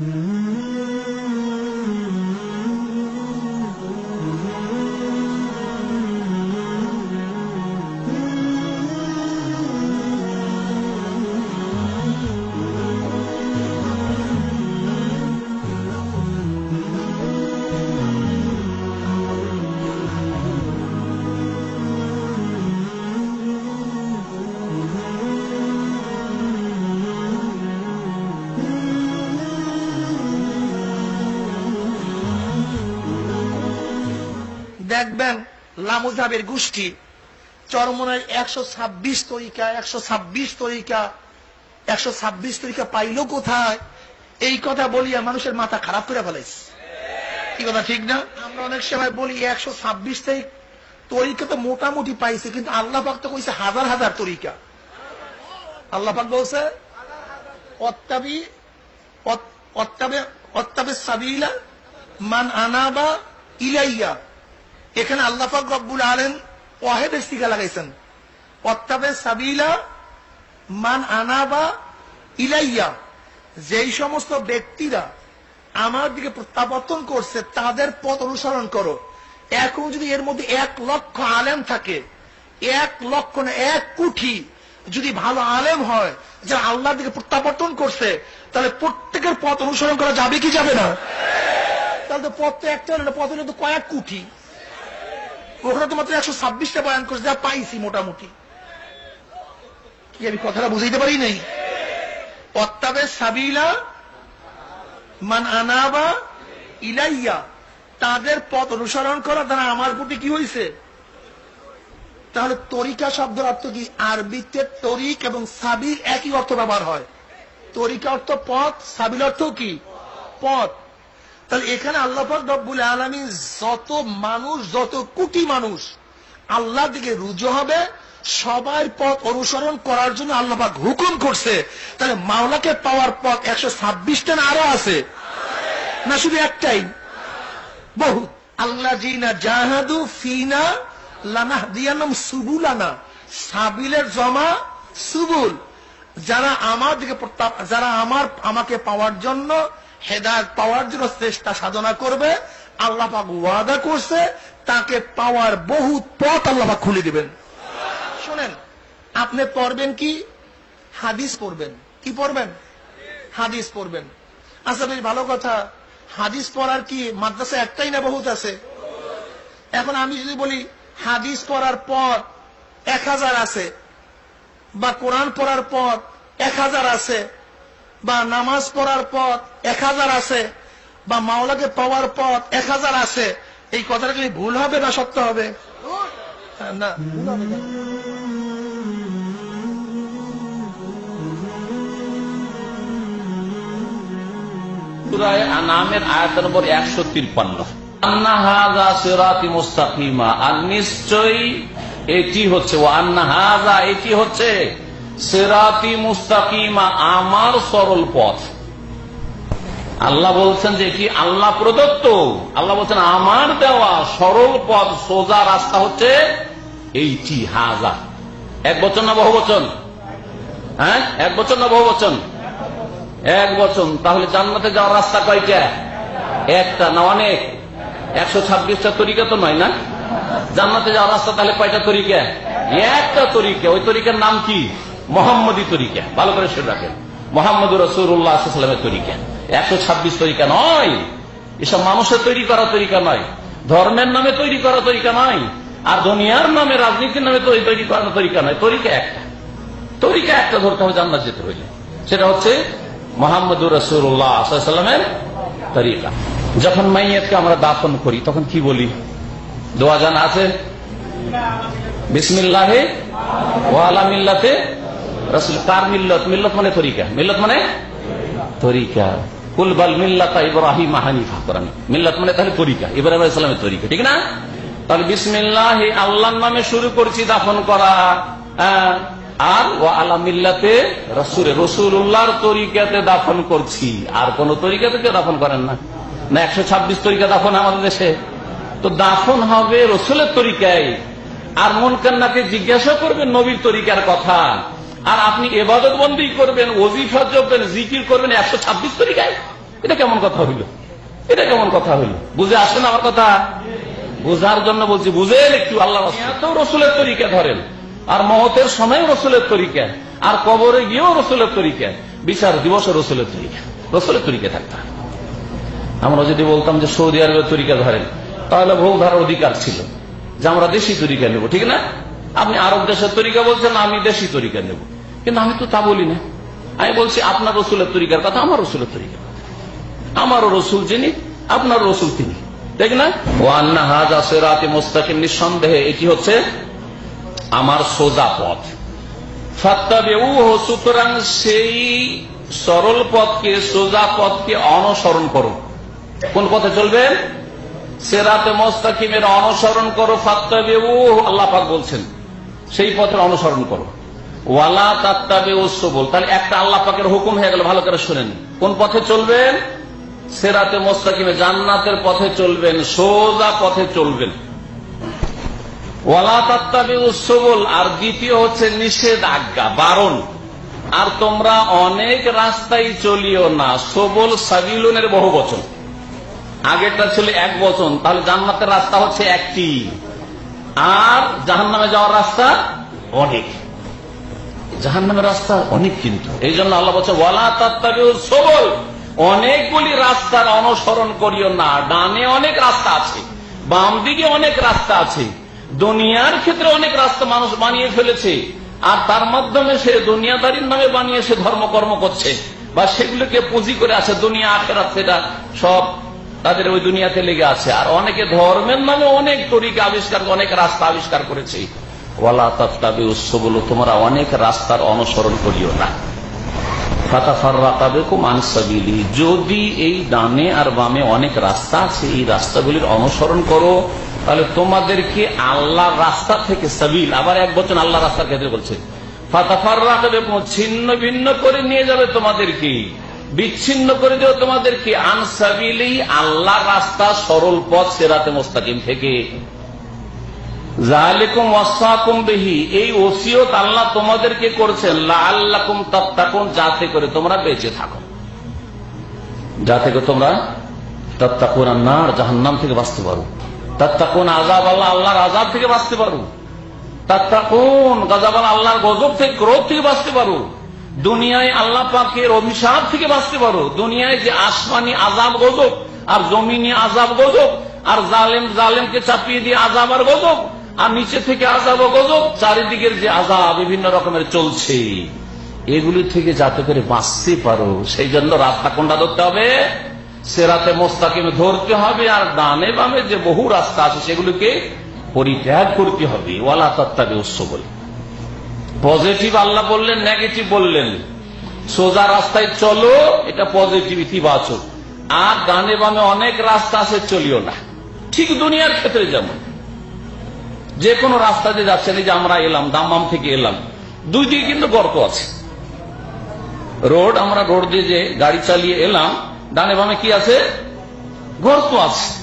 Mm-hmm. লামুজাবের গোষ্ঠী চরমনের একশো ছাব্বিশ তরিকা, একশো ছাব্বিশ তরিকা, একশো ছাব্বিশ তরিকা পাইলো কোথায়? এই কথা বলিয়া মানুষের মাথা খারাপ করে ফেলাইছে। কি কথা, ঠিক না? আমরা অনেক সময় বলি একশো ছাব্বিশ তরিকা তো মোটামুটি পাইছে, কিন্তু আল্লাহ পাক তো কইছে হাজার হাজার তরিকা। আল্লাহ পাক বলছে, অত্তাবি, অত- অত্তাবে অত্তাবে সাবিলা মান আনাবা ইলাইয়া। এখানে আল্লাহ পাক রব্বুল আলেন ওয়াহেদের সিগা লাগাইছেন। অত্তাবে সাবিলা মান আনাবা ইলাইয়া। যেই সমস্ত ব্যক্তিরা আমার দিকে প্রত্যাবর্তন করছে, তাদের পথ অনুসরণ করো। এখন যদি এর মধ্যে এক লক্ষ আলেম থাকে, এক লক্ষ না এক কোটি যদি ভালো আলেম হয়, যারা আল্লাহর দিকে প্রত্যাবর্তন করছে, তাহলে প্রত্যেকের পথ অনুসরণ করা যাবে কি যাবে না? তাহলে তো পথ তো একটা পথ কয়েক কোটি। ওখানে তো মাত্র একশো ছাব্বিশটা বয়ান করছে, যা পাইছি মোটামুটি। কি আমি কথাটা বুঝাইতে পারি নাই? অত্তাবে সাবিলা মান আনাবা ইলাইয়া। তাদের পথ অনুসরণ করা দ্বারা আমার প্রতি কি হয়েছে তাহলে তরিকা শব্দের অর্থ কি? আরবিতে তরিক এবং সাবিল একই অর্থ ব্যবহার হয়। তরিকা অর্থ পথ, সাবিল অর্থ কি? পথ। তাহলে এখানে আল্লাপাক রব্বুল আলমী যত মানুষ, যত কোটি মানুষ আল্লাহর দিকে রুজু হবে, সবার পথ অনুসরণ করার জন্য আল্লাহ পাক হুকুম করছে। তাহলে মাওলাকে পাওয়ার পথ একশো ছাব্বিশটা না আরও আছে? না শুধু একটাই? বহু। আল্লাহ জিনা জাহাদু ফিনা লানা দিয়ানাম সুবুলানা। সাবিলের জমা সুবুল। যারা আমার দিকে যারা আমার আমাকে পাওয়ার জন্য হেদায়ত পাওয়ার জন্য চেষ্টা সাধনা করবে, আল্লাহ পাক ওয়াদা করছে, তাকে পাওয়ার বহু পথ আল্লাহ পাক খুলে দিবেন। শোনেন, আপনি পড়বেন কি? হাদিস পড়বেন। কি পড়বেন? হাদিস পড়বেন। আচ্ছা বেশ, ভালো কথা। হাদিস পড়ার কি মাদ্রাসা একটাই না বহুত আছে? এখন আমি যদি বলি, হাদিস পড়ার পর এক হাজার আছে, বা কোরআন পড়ার পর এক হাজার আছে বা নামাজ পড়ার পর এক হাজার আছে, বা মাওলাকে পাওয়ার পর এক হাজার আছে, এই কথাটা কি ভুল হবে না সত্য হবে? না, ভুল হবে না সূরায়ে আয়াত নম্বর একশো নিশ্চয়ই এটি হচ্ছে ও আন্না হাজা এটি হচ্ছে সিরাতি মুস্তাকিমা আমার সরল পথ। আল্লাহ বলছেন যে এটি আল্লাহ প্রদত্ত। আল্লাহ বলছেন, আমার দেওয়া সরল পথ, সোজা রাস্তা হচ্ছে এইটি হাজা এক বচন না বহু বচন? হ্যাঁ? এক বচন না বহু বচন? এক বচন। তাহলে জান্নাতে যাওয়ার রাস্তা কয়টা একটা না অনেক? একশো ছাব্বিশটা তরিকা তো নয় না? জান্নাতে যাওয়ার রাস্তা তাহলে কয়টা তরিকা? একটা তরিকা। ওই তরিকার নাম কি? মোহাম্মদী তরিকা। ভালো করে শুনে রাখেন। মোহাম্মদ রসুল্লাহামের তরিকা। একশো ছাব্বিশ তরিকা নয়। এসব মানুষের তৈরি করা তরিকা নয়। ধর্মের নামে তৈরি করা তরিকা নয়। আর দুনিয়ার নামে, রাজনীতির নামে তৈরি করা তরিকা নয়। তরিকা একটা। তরিকা একটা ধরতে হবে, জান্নাত যেতে হইলে। সেটা হচ্ছে মোহাম্মদুর রসুল্লাহামের তরিকা। যখন মাইয়াতকে আমরা দাফন করি, তখন কি বলি? দোয়া জানা আছে? বিসমিল্লাহে? ওয়ালা মিল্লাতে? কার মিল্লত মিল্লত মানে তরিকা। মিল্লত মানে তরিকা। কুলবাল ইব্রাহিম মানে তাহলে তরিকা ইব্রাহিম ইসলামের তরিকা ঠিক না? তাহলে বিসমিল্লাহ নামে শুরু করছি দাফন করা। হ্যাঁ, আর ও আলা মিল্লাতে রসুল রসুল্লাহর তরিকাতে দাফন করছি। আর কোন তরিকাতে কেউ দাফন করেন না। না একশো ছাব্বিশ তরিকা দাফন আমাদের দেশে। তো দাফন হবে রসুলের তরিকায়। আর মন কান্নাকে জিজ্ঞাসা করবেন নবীর তরিকার কথা। আর আপনি এবাদত বন্দী করবেন, ওজিফা জপবেন, জিকির করবেন, একশো ছাব্বিশ তরিকায়? এটা কেমন কথা হইল? এটা কেমন কথা হইল? বুঝে আসেন আমার কথা? বোঝার জন্য বলছি, বুঝেন একটু আল্লাহ তো রসুলের তরিকা ধরেন। আর মহতের সময় রসুলের তরিকা। আর কবরে গিয়েও রসুলের তরিকা। বিচার দিবস রসুলের তরিকা। রসুলের তরিকা থাকতে আমরা যদি বলতাম যে সৌদি আরবের তরিকা ধরেন, তাহলে ভুল ধরার অধিকার ছিল। যে আমরা দেশি তরিকা নেব, ঠিক না? আপনি আরব দেশের তরিকা বলছেন আমি দেশি তরিকা নেব। কিন্তু আমি তো তা বলি না। আমি বলছি, আপনার রসুলের তরিকার কথা, আমার রসুলের তরিকার কথা। আমারও রসুল যিনি, আপনার রসুল তিনি। ঠিক না? ও আন্না হাজ আসেরাতে মোস্তাকিম, নিঃসন্দেহে এটি হচ্ছে আমার সোজা পথ। সুতরাং সেই সরল পথকে, সোজা পথকে অনুসরণ করো। কোন পথে চলবে? সেরাতে মোস্তাকিমের অনুসরণ করো। ফাত্তাবেউ আল্লাহ পাক বলছেন সেই পথের অনুসরণ করো। ওয়ালা তাত্তাবে বল তাহলে একটা আল্লাহ পাকের হুকুম হয়ে গেল, ভালো করে শুনেন। কোন পথে চলবেন? সেরাতে মোস্তাকিমে, জান্নাতের পথে চলবেন, সোজা পথে চলবেন। ওয়ালা তাত্তাবে সবল। আর দ্বিতীয় হচ্ছে নিষেধ আজ্ঞা বারণ। আর তোমরা অনেক রাস্তায় চলিও না। সবল সাবিলনের বহু বচন। আগেরটা ছিল এক বচন, তাহলে জান্নাতের রাস্তা হচ্ছে একটি। আর জাহান্নামে যাওয়ার রাস্তা অনেক। জাহান্নামের রাস্তা অনেক কিন্তু। এই জন্য আল্লাহ বলছে, ওয়ালা তাত্তাবিউ সবল। অনেকগুলি রাস্তার অনুসরণ করিও না। ডানে অনেক রাস্তা আছে, বাম দিকে অনেক রাস্তা আছে। দুনিয়ার ক্ষেত্রে অনেক রাস্তা মানুষ বানিয়ে ফেলেছে, আর তার মাধ্যমে সে দুনিয়াদারির নামে বানিয়ে সে ধর্মকর্ম করছে। বা সেগুলোকে পুঁজি করে আছে, দুনিয়া, আখেরাত, সেটা সব তাদের ওই দুনিয়াতে লেগে আছে। আর অনেকে ধর্মের নামে অনেক তরিকা আবিষ্কার অনেক রাস্তা আবিষ্কার করেছে। ওয়ালা তত্তাবে উৎস বলো তোমরা অনেক রাস্তার অনুসরণ করিও না। যদি এই ডানে আর বামে অনেক রাস্তা আছে, এই রাস্তাগুলির অনুসরণ করো, তাহলে তোমাদেরকে আল্লাহ রাস্তা থেকে সাবিল, আবার এক বছর আল্লাহ রাস্তার ক্ষেত্রে বলছে ফাতাফার ছিন্ন ভিন্ন করে নিয়ে যাবে তোমাদেরকে। বিচ্ছিন্ন করে দেবে তোমাদেরকে। আনসাবিলেই আল্লাহ রাস্তা সরল পথ সেরাতে মোস্তাকিম থেকে। এই ওসিয়ত আল্লাহ তোমাদেরকে করছেন। লাআল্লাকুম তাত্তাকুন, যাতে করে তোমরা বেঁচে থাকো। যাতে করে তোমরা তাত্তাকুন নার জাহান্নাম থেকে বাঁচতে পারো। তাত্তাকুন আযাব আল্লাহ, আল্লাহর আযাব থেকে বাঁচতে পারো। তাত্তাকুন গজব আল্লাহর গজব থেকে ক্রোধ থেকে বাঁচতে পারো। দুনিয়ায় আল্লাহ পাকের অভিশাপ থেকে বাঁচতে পারো। দুনিয়ায় যে আসমানি আজাব গজব, আর জমিনি আজাব গজব, আর জালেম জালেমকে চাপিয়ে দিয়ে আজাব আর গজব, আর নিচে থেকে আজাব ও গজব, চারিদিকের যে আজাব বিভিন্ন রকমের চলছে। এগুলি থেকে যাতে করে বাঁচতে পারো, সেই জন্য রাস্তা কোনটা ধরতে হবে? সেরাতে মোস্তাকিম ধরতে হবে, আর ডানে বামে যে বহু রাস্তা আছে সেগুলিকে পরিত্যাগ করতে হবে। ওয়ালা তত্ত্বাবে উৎস বলে পজিটিভ আল্লাহ বললেন নেগেটিভ বললেন। সোজা রাস্তায় চলো, এটা পজিটিভ ইতিবাচক আর ডানে বামে অনেক রাস্তা আছে, চলিও না। ঠিক দুনিয়ার ক্ষেত্রে যেমন। যে কোনো রাস্তা দিয়ে যাচ্ছেন এই যে আমরা এলাম দামাম থেকে এলাম। দুই দিকে কিন্তু গর্ত আছে। রোড, আমরা রোড দিয়ে যে গাড়ি চালিয়ে এলাম, ডানে বামে কি আছে? গর্ত আছে।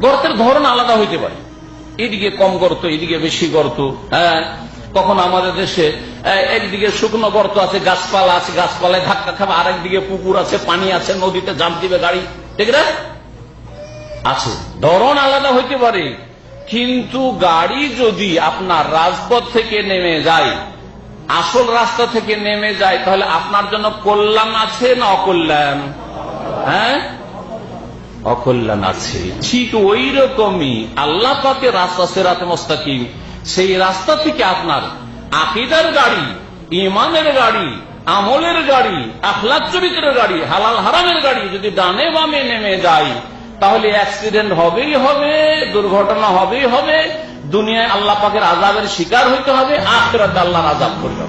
গর্তের ধরন আলাদা হইতে পারে। এদিকে কম গর্ত, এদিকে বেশি গর্ত হ্যাঁ। কখন আমাদের দেশে একদিকে শুকনো গর্ত আছে, গাছপালা আছে, গাছপালায় ধাক্কা খাবে আর একদিকে পুকুর আছে, পানি আছে, নদীতে জাম দিবে গাড়ি। ঠিক না? আছে। ধরন আলাদা হইতে পারে। কিন্তু গাড়ি যদি আপনার রাজপথ থেকে নেমে যায়, আসল রাস্তা থেকে নেমে যায়, তাহলে আপনার জন্য কল্যাণ আছে না অকল্যাণ? হ্যাঁ? অকল্যাণ আছে। ঠিক ওই রকমই আল্লাহ পাকে রাস্তা সেরাতে মোস্তাকিম। সেই রাস্তা থেকে আপনার আকিদার গাড়ি, ইমানের গাড়ি, আমলের গাড়ি আখলাক চরিত্রের গাড়ি, হালাল হারামের গাড়ি যদি ডানে বামে নেমে যায়, তাহলে অ্যাক্সিডেন্ট হবেই হবে, দুর্ঘটনা হবেই হবে, দুনিয়ায় আল্লাহ পাকের আজাবের শিকার হইতে হবে, আখরাতে আল্লাহর আজাব করবে